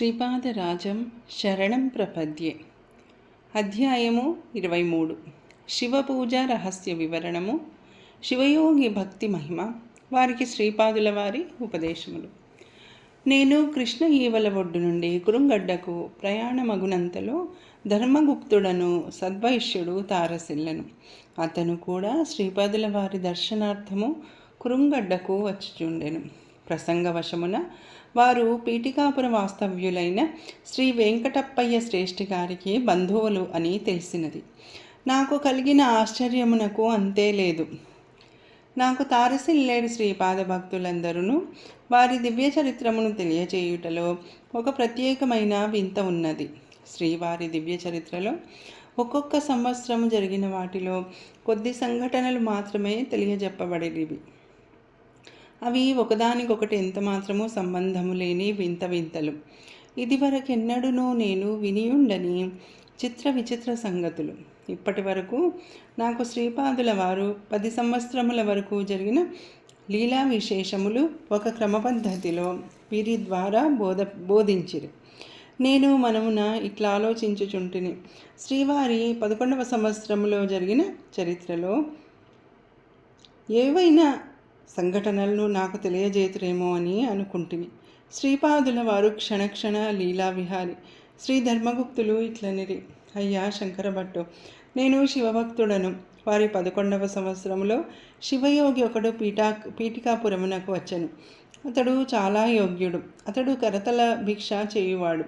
శ్రీపాదరాజం శరణం ప్రపద్యే. అధ్యాయము ఇరవై మూడు శివపూజ రహస్య వివరణము. శివయోగి భక్తి మహిమ. వారికి శ్రీపాదుల వారి ఉపదేశములు. నేను కృష్ణ ఈవల ఒడ్డు నుండి కురుంగడ్డకు ప్రయాణమగునంతలో ధర్మగుప్తుడను సద్వైశ్యుడు తారసిల్లను. అతను కూడా శ్రీపాదుల వారి దర్శనార్థము కురుంగడ్డకు వచ్చిచుండెను. ప్రసంగవశమున వారు పీఠికాపుర వాస్తవ్యులైన శ్రీ వెంకటప్పయ్య శ్రేష్ఠి గారికి బంధువులు అని తెలిసినది. నాకు కలిగిన ఆశ్చర్యమునకు అంతే లేదు. నాకు తారసిల్లేడు శ్రీపాద భక్తులందరూ వారి దివ్య చరిత్రమును తెలియచేయుటలో ఒక ప్రత్యేకమైన వింత ఉన్నది. శ్రీవారి దివ్య చరిత్రలో ఒక్కొక్క సంవత్సరము జరిగిన వాటిలో కొద్ది సంఘటనలు మాత్రమే తెలియజెప్పబడేవి అవి ఒకదానికొకటి ఎంత మాత్రమూ సంబంధము లేని వింత వింతలు. ఇదివరకెన్నడూనూ నేను వినియుండని చిత్ర విచిత్ర సంగతులు. ఇప్పటి వరకు నాకు శ్రీపాదుల వారు పది సంవత్సరముల వరకు జరిగిన లీలా విశేషములు ఒక క్రమపద్ధతిలో వీరి ద్వారా బోధ బోధించిరి. నేను మనమున ఇట్లా ఆలోచించుచుంటిని. శ్రీవారి పదకొండవ సంవత్సరంలో జరిగిన చరిత్రలో ఏవైనా సంఘటనలను నాకు తెలియజేతురేమో అని అనుకుంటుని శ్రీపాదుల వారు క్షణక్షణ లీలా విహారి. శ్రీ ధర్మగుప్తులు ఇట్లనిరి. అయ్యా శంకరభట్టు నేను శివభక్తుడను. వారి పదకొండవ సంవత్సరంలో శివయోగి ఒకడు పీఠా పీఠికాపురమునకు వచ్చాను. అతడు చాలా యోగ్యుడు. అతడు కరతల భిక్ష చేయువాడు.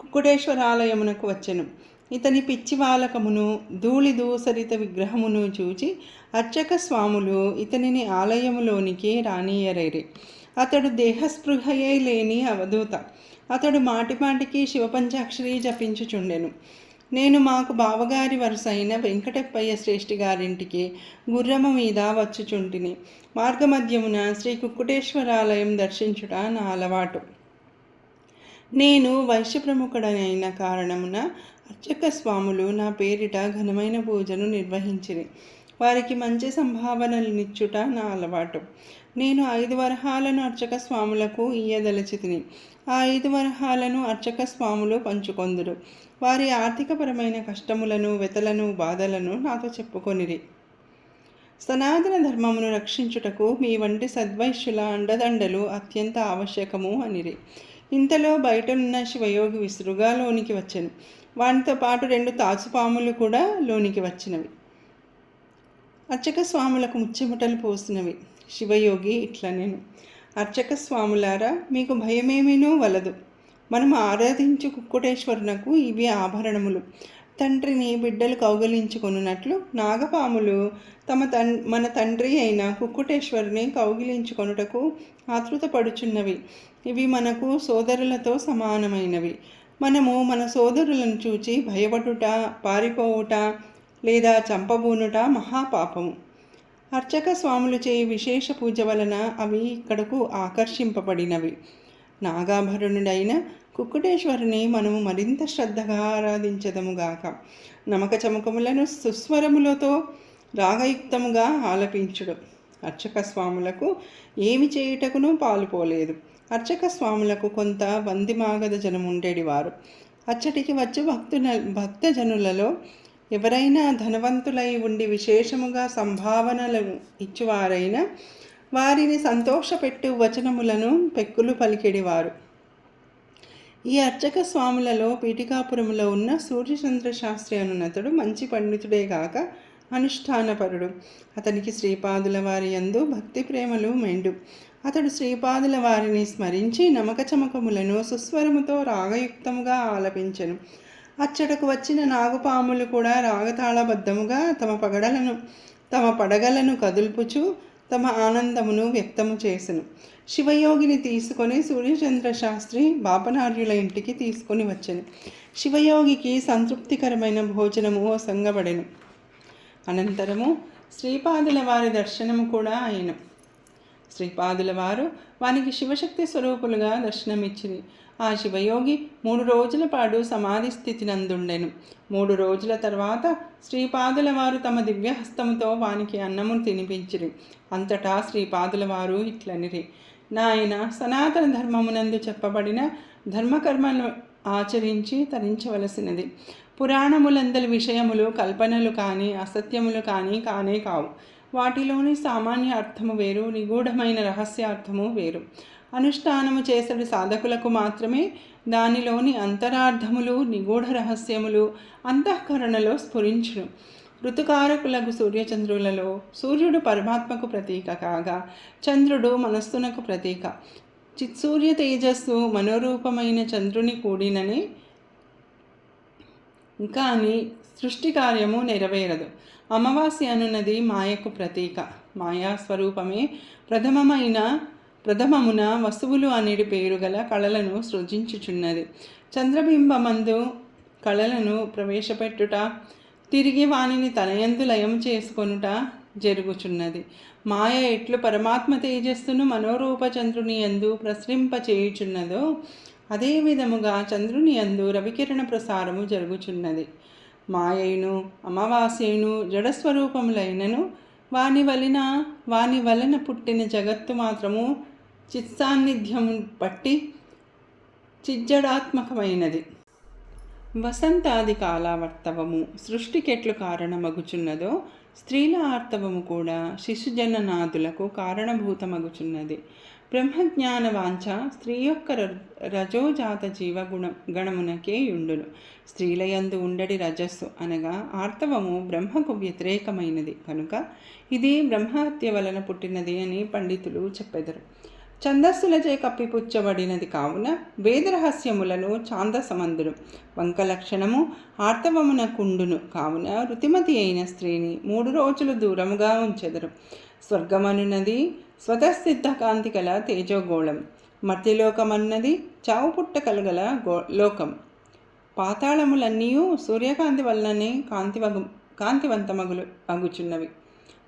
కుక్కుటేశ్వరాలయమునకు వచ్చాను. ఇతని పిచ్చి వాలకమును ధూళి దూసరిత విగ్రహమును చూచి అర్చక స్వాములు ఇతనిని ఆలయములోనికి రానియరేరి. అతడు దేహస్పృహయే లేని అవధూత. అతడు మాటిమాటికి శివపంచాక్షరి జపించుచుండెను. నేను మాకు బావగారి వరుసైన వెంకటప్పయ్య శ్రేష్ఠి గారింటికి గుర్రము మీద వచ్చుచుంటిని. మార్గమధ్యమున శ్రీ కుక్కుటేశ్వరాలయం దర్శించుట నా అలవాటు. నేను వైశ్య ప్రముఖుడనైన కారణమున అర్చక స్వాములు నా పేరిట ఘనమైన పూజను నిర్వహించిరి. వారికి మంచి సంభావనలనిచ్చుట నా అలవాటు. నేను ఐదు వరహాలను అర్చక స్వాములకు ఇయ్యదలచితిని. ఆ ఐదు వరహాలను అర్చక స్వాములు పంచుకొందురు. వారి ఆర్థికపరమైన కష్టములను వెతలను బాధలను నాతో చెప్పుకొనిరి. సనాతన ధర్మమును రక్షించుటకు మీ వంటి సద్వైశ్యుల అండదండలు అత్యంత ఆవశ్యకము అనిరి. ఇంతలో బయటనున్న శివయోగి విసురుగా లోనికి వచ్చాను. వానితో పాటు రెండు తాచుపాములు కూడా లోనికి వచ్చినవి. అర్చక స్వాములకు ముచ్చెమటలు పోసినవి. శివయోగి ఇట్లా నేను. అర్చక స్వాములారా మీకు భయమేమీనూ వలదు. మనం ఆరాధించు కుక్కుటేశ్వరునకు ఇవి ఆభరణములు. తండ్రిని బిడ్డలు కౌగిలించుకొనున్నట్లు నాగపాములు తమ తన్ మన తండ్రి అయిన కుక్కుటేశ్వరుని కౌగిలించుకొనుటకు ఆతృతపడుచున్నవి. ఇవి మనకు సోదరులతో సమానమైనవి. మనము మన సోదరులను చూచి భయపడుట పారిపోవుట లేదా చంపబూనుట మహాపాపము. అర్చక స్వాములు చేయి విశేష పూజ వలన అవి ఇక్కడకు ఆకర్షింపబడినవి. నాగాభరణుడైన కుక్కుటేశ్వరుని మనము మరింత శ్రద్ధగా ఆరాధించదముగాక నమక చమకములను సుస్వరములతో రాగయుక్తముగా ఆలపించుడు. అర్చక స్వాములకు ఏమి చేయుటకును పాలుపోలేదు. అర్చక స్వాములకు కొంత వందిమాగధ జనముండేడివారు. అచ్చటికి వచ్చి భక్తుల భక్తజనులలో ఎవరైనా ధనవంతులై ఉండి విశేషముగా సంభావనలు ఇచ్చువారైనా వారిని సంతోషపెట్టు వచనములను పెక్కులు పలికెడివారు. ఈ అర్చక స్వాములలో పీఠికాపురంలో ఉన్న సూర్యచంద్ర శాస్త్రి అనున్నతుడు మంచి పండితుడే కాక అనుష్ఠానపరుడు. అతనికి శ్రీపాదుల వారి యందు భక్తి ప్రేమలు మెండు. అతడు శ్రీపాదుల వారిని స్మరించి నమక చమకములను సుస్వరముతో రాగయుక్తముగా ఆలపించెను. అచ్చటకు వచ్చిన నాగుపాములు కూడా రాగతాళబద్ధముగా తమ పగడలను తమ పడగలను కదుల్పుచు తమ ఆనందమును వ్యక్తము చేసెను. శివయోగిని తీసుకొని సూర్యచంద్ర శాస్త్రి బాపనార్యుల ఇంటికి తీసుకొని వచ్చెను. శివయోగికి సంతృప్తికరమైన భోజనము సంగబడెను అనంతరము శ్రీపాదుల వారి దర్శనము కూడా అయిన. శ్రీపాదుల వారు వానికి శివశక్తి స్వరూపులుగా దర్శనమిచ్చిరి. ఆ శివయోగి మూడు రోజుల పాటు సమాధి స్థితి నందుండెను మూడు రోజుల తర్వాత శ్రీపాదుల వారు తమ దివ్యహస్తముతో వానికి అన్నము తినిపించిరి. అంతటా శ్రీపాదుల వారు ఇట్లనిరి. నాయన సనాతన ధర్మమునందు చెప్పబడిన ధర్మకర్మను ఆచరించి తరించవలసినది. పురాణములందలి విషయములు కల్పనలు కానీ అసత్యములు కానీ కానే కావు. వాటిలోని సామాన్య అర్థము వేరు నిగూఢమైన రహస్యార్థము వేరు. అనుష్ఠానము చేసడి సాధకులకు మాత్రమే దానిలోని అంతరార్థములు నిగూఢ రహస్యములు అంతఃకరణలో స్ఫురించును. ఋతుకారకులకు సూర్యచంద్రులలో సూర్యుడు పరమాత్మకు ప్రతీక కాగా చంద్రుడు మనస్సునకు ప్రతీక. చిత్సూర్య తేజస్సు మనోరూపమైన చంద్రుని కూడినని కానీ సృష్టి కార్యము నెరవేరదు. అమావాస్య అనున్నది మాయకు ప్రతీక. మాయా స్వరూపమే ప్రథమమైన ప్రథమమున వస్తువులు అనేది పేరు గల కళలను సృజించుచున్నది. చంద్రబింబమందు కళలను ప్రవేశపెట్టుట తిరిగి వానిని తనయందు లయం చేసుకొనుట జరుగుచున్నది. మాయ ఎట్లు పరమాత్మ తేజస్సును మనోరూప చంద్రుని ఎందు ప్రసరింపచేయుచున్నదో అదే విధముగా చంద్రుని యందు రవికిరణ ప్రసారము జరుగుచున్నది. మాయైను అమావాస్యను జడస్వరూపములైనను వాని వలన వాని వలన పుట్టిన జగత్తు మాత్రము చిత్సాన్నిధ్యం బట్టి చిజ్జడాత్మకమైనది. వసంతాది కాలావర్తవము సృష్టికెట్లు కారణమగుచున్నదో స్త్రీల ఆర్తవము కూడా శిశుజననాదులకు కారణభూతమగుచున్నది. బ్రహ్మజ్ఞాన వాంఛ స్త్రీ యొక్క రజోజాత జీవగుణ గణమునకే యుండును. స్త్రీలయందు ఉండడి రజస్సు అనగా ఆర్తవము బ్రహ్మకు వ్యతిరేకమైనది. కనుక ఇది బ్రహ్మహత్య వలన పుట్టినది అని పండితులు చెప్పెదరు. ఛందస్సులచే కప్పిపుచ్చబడినది కావున వేదరహస్యములను ఛాందసమందుడు వంక లక్షణము ఆర్తవమున కుండును కావున రుతిమతి అయిన స్త్రీని మూడు రోజులు దూరముగా ఉంచెదరు. స్వర్గమనున్నది స్వతసిద్ధ కాంతి కల తేజోగోళం. అన్నది చావు పుట్ట కలగల గో లోకం. పాతాళములన్నీ సూర్యకాంతి వలననే కాంతివగు కాంతివంతమగులు అగుచున్నవి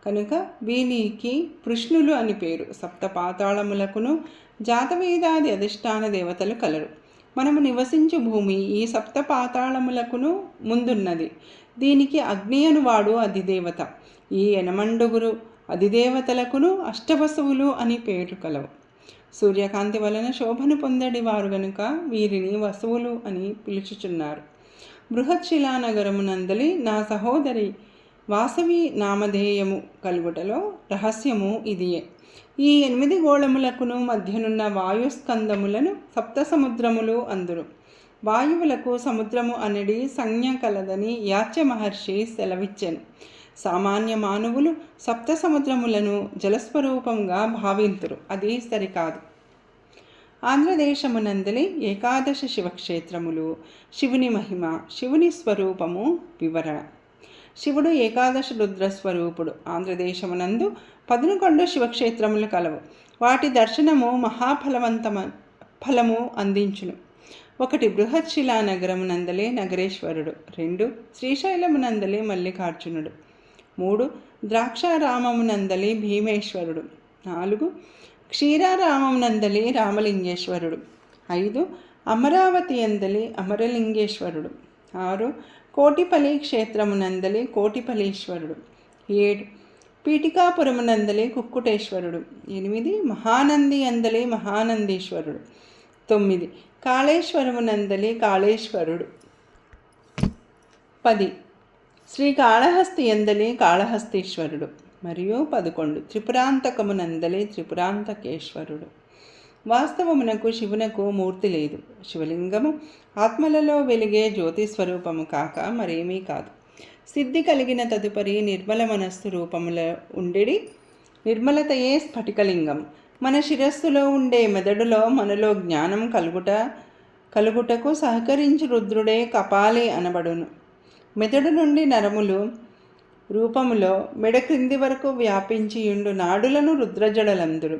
కనుక వీనికి కృష్ణులు అని పేరు. సప్త పాతాళములకును జాతవేదాది అధిష్టాన దేవతలు కలరు. మనము నివసించు భూమి ఈ సప్త పాతాళములకును ముందున్నది. దీనికి అగ్ని అనువాడు అధిదేవత. ఈ యనమండుగురు అధిదేవతలకును అష్టవసువులు అని పేరు కలవు. సూర్యకాంతి వలన శోభను పొందడి వారు గనుక వీరిని వసువులు అని పిలుచుచున్నారు. బృహత్శిలానగరమునందలి నా సహోదరి వాసవి నామధేయము కలుగుటలో రహస్యము ఇదియే. ఈ ఎనిమిది గోళములకును మధ్యనున్న వాయుస్కందములను సప్త సముద్రములు అందురు. వాయువులకు సముద్రము అనడి సంజ్ఞ కలదని యాచ్య మహర్షి సెలవిచ్చెను. సామాన్య మానవులు సప్త సముద్రములను జలస్వరూపంగా భావింతురు. అది సరికాదు. ఆంధ్రదేశమునందలి ఏకాదశ శివక్షేత్రములు శివుని మహిమ శివుని స్వరూపము వివరణ. శివుడు ఏకాదశ రుద్రస్వరూపుడు. ఆంధ్రదేశమునందు పదునుకొండ శివక్షేత్రములు కలవు. వాటి దర్శనము మహాఫలవంతమ ఫలము అందించును. ఒకటి బృహత్శిలా నగరమునందలే నగరేశ్వరుడు. రెండు శ్రీశైలమునందలే మల్లికార్జునుడు. మూడు ద్రాక్షారామమునందలి భీమేశ్వరుడు. నాలుగు క్షీరారామమునందలి రామలింగేశ్వరుడు. ఐదు అమరావతి అందలి అమరలింగేశ్వరుడు. ఆరు కోటిపల్లి క్షేత్రమునందలి కోటిపలీశ్వరుడు ఏడు పీఠికాపురమునందలి కుక్కుటేశ్వరుడు. ఎనిమిది మహానంది అందలి మహానందీశ్వరుడు. తొమ్మిది కాళేశ్వరమునందలి కాళేశ్వరుడు. పది శ్రీ కాళహస్తి ఎందలి కాళహస్తీశ్వరుడు మరియు పదకొండు త్రిపురాంతకమునందలి త్రిపురాంతకేశ్వరుడు. వాస్తవమునకు శివునకు మూర్తి లేదు. శివలింగము ఆత్మలలో వెలిగే జ్యోతి స్వరూపము కాక మరేమీ కాదు. సిద్ధి కలిగిన తదుపరి నిర్మల మనస్సు రూపముల ఉండేది నిర్మలతయే స్ఫటికలింగం. మన శిరస్సులో ఉండే మెదడులో మనలో జ్ఞానం కలుగుట కలుగుటకు సహకరించి రుద్రుడే కపాలి అనబడును. మెదడు నుండి నరములు రూపములో మెడ క్రింది వరకు వ్యాపించి ఉండు నాడులను రుద్రజడలందురు.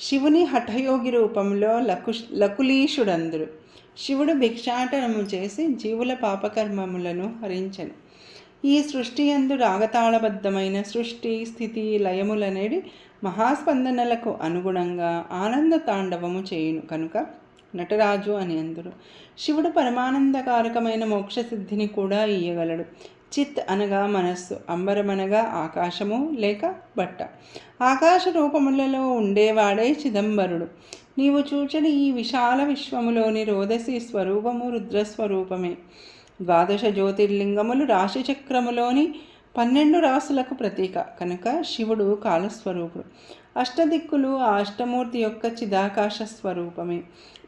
శివుని హఠయోగి రూపంలో లకు లకులీషుడందురు. శివుడు భిక్షాటనము చేసి జీవుల పాపకర్మములను హరించను. ఈ సృష్టి అందు రాగతాళబద్ధమైన సృష్టి స్థితి లయములనేది మహాస్పందనలకు అనుగుణంగా ఆనంద తాండవము చేయును. కనుక నటరాజు అని అందరు శివుడు పరమానందకారకమైన మోక్షసిద్ధిని కూడా ఇయ్యగలడు. చిత్ అనగా మనస్సు అంబరమనగా ఆకాశము లేక బట్ట. ఆకాశ రూపములలో ఉండేవాడే చిదంబరుడు. నీవు చూచని ఈ విశాల విశ్వములోని రోదసి స్వరూపము రుద్రస్వరూపమే. ద్వాదశ జ్యోతిర్లింగములు రాశిచక్రములోని పన్నెండు రాసులకు ప్రతీక. కనుక శివుడు కాలస్వరూపుడు. అష్టదిక్కులు ఆ అష్టమూర్తి యొక్క చిదాకాశ స్వరూపమే.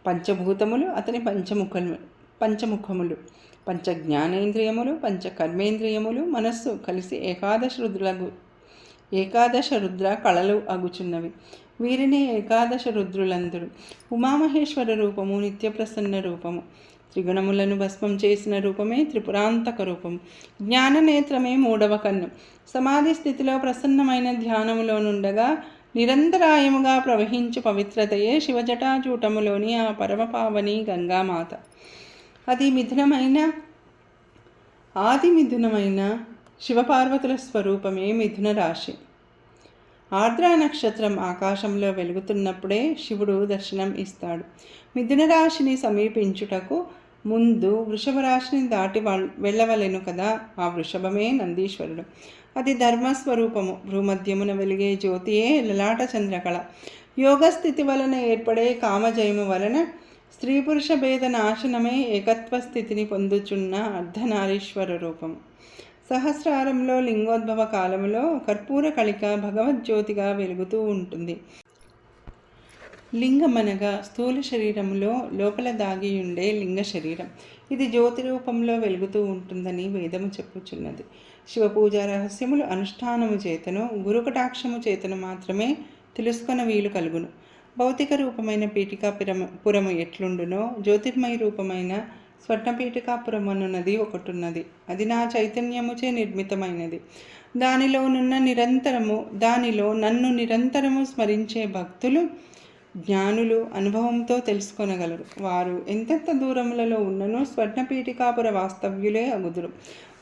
పంచభూతములు అతని పంచముఖములు పంచముఖములు. పంచ జ్ఞానేంద్రియములు పంచ కర్మేంద్రియములు మనస్సు కలిసి ఏకాదశ రుద్రులకు ఏకాదశ రుద్ర కళలు అగుచున్నవి. వీరినే ఏకాదశ రుద్రులందరు. ఉమామహేశ్వర రూపము నిత్యప్రసన్న రూపము. త్రిగుణములను భస్మం చేసిన రూపమే త్రిపురాంతక రూపం జ్ఞాననేత్రమే మూడవ కన్ను. సమాధి స్థితిలో ప్రసన్నమైన ధ్యానములో నుండగా నిరంతరాయముగా ప్రవహించు పవిత్రతయే శివజటాజూటములోని ఆ పరమపావని గంగామాత. అది మిథునమైన ఆది మిథునమైన శివపార్వతుల స్వరూపమే మిథున రాశి. ఆర్ద్ర నక్షత్రం ఆకాశంలో వెలుగుతున్నప్పుడే శివుడు దర్శనం ఇస్తాడు. మిథున రాశిని సమీపించుటకు ముందు వృషభ రాశిని దాటి వెళ్ళవలెను కదా ఆ వృషభమే నందీశ్వరుడు. అది ధర్మస్వరూపము. భూమధ్యమున వెలిగే జ్యోతియే లలాట చంద్రకళ. యోగస్థితి వలన ఏర్పడే కామజయము వలన స్త్రీ పురుష భేద నాశనమే ఏకత్వ స్థితిని పొందుచున్న అర్ధనారీశ్వర రూపము. సహస్రారంలో లింగోద్భవ కాలంలో కర్పూర కళిక భగవద్జ్యోతిగా వెలుగుతూ ఉంటుంది. లింగమనగా స్థూల శరీరంలో లోపల దాగి ఉండే లింగ శరీరం. ఇది జ్యోతి రూపంలో వెలుగుతూ ఉంటుందని వేదము చెప్పుచున్నది. శివపూజ రహస్యములు అనుష్ఠానము చేతను గురుకటాక్షము చేతను మాత్రమే తెలుసుకొన వీలు కలుగును. భౌతిక రూపమైన పీఠికాపురమ పురము ఎట్లుండునో జ్యోతిర్మయ రూపమైన స్వర్ణపీఠికాపురమనున్నది ఒకటున్నది. అది నా చైతన్యముచే నిర్మితమైనది. దానిలోనున్న నిరంతరము దానిలో నన్ను నిరంతరము స్మరించే భక్తులు జ్ఞానులు అనుభవంతో తెలుసుకొనగలరు. వారు ఎంతెంత దూరములలో ఉన్ననో స్వర్ణపీఠికాపుర వాస్తవ్యులే అగుదురు.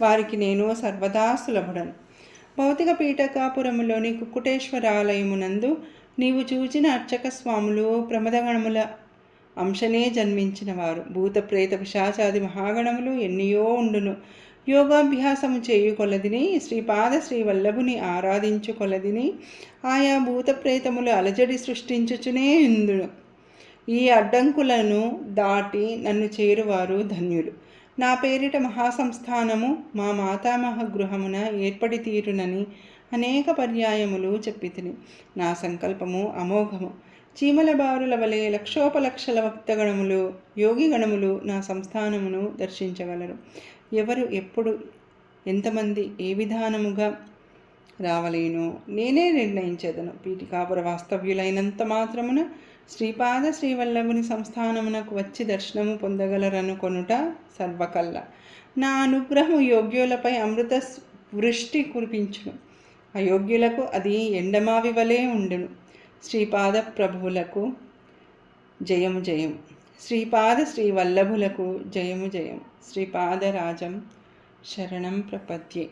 వారికి నేను సర్వదా సులభుడను. భౌతిక పీఠకాపురములోని కుక్కుటేశ్వరాలయమునందు నీవు చూచిన అర్చక స్వాములు ప్రమదగణముల అంశనే జన్మించిన వారు భూత ప్రేత పిశాచాది మహాగణములు ఎన్నియో ఉండును. యోగాభ్యాసము చేయుకొలదిని శ్రీపాద శ్రీ వల్లభుని ఆరాధించుకొలదిని ఆయా భూతప్రేతములు అలజడి సృష్టించుచునే ఇందును ఈ అడ్డంకులను దాటి నన్ను చేరువారు ధన్యులు. నా పేరిట మహాసంస్థానము మా మాతామహ గృహమున ఏర్పడి తీరునని అనేక పర్యాయములు చెప్పితిని. నా సంకల్పము అమోఘము. చీమల బారుల వలె లక్షోపలక్షల భక్తగణములు యోగిగణములు నా సంస్థానమును దర్శించగలరు ఎవరు ఎప్పుడు ఎంతమంది ఏ విధానముగా రావలేను నేనే నిర్ణయించేదను. పీఠికాపుర వాస్తవ్యులైనంత మాత్రమున శ్రీపాద శ్రీవల్లభుని సంస్థానమునకు వచ్చి దర్శనము పొందగలరనుకొనుట సర్వకల్ల. నా అనుగ్రహము యోగ్యులపై అమృత వృష్టి కురిపించును. అయోగ్యులకు అది ఎండమావి వలె ఉండును. శ్రీపాద ప్రభువులకు జయము జయం శ్రీపాద శ్రీవల్లభులకు జయము జయం. శ్రీపాదరాజం శరణం ప్రపద్యే.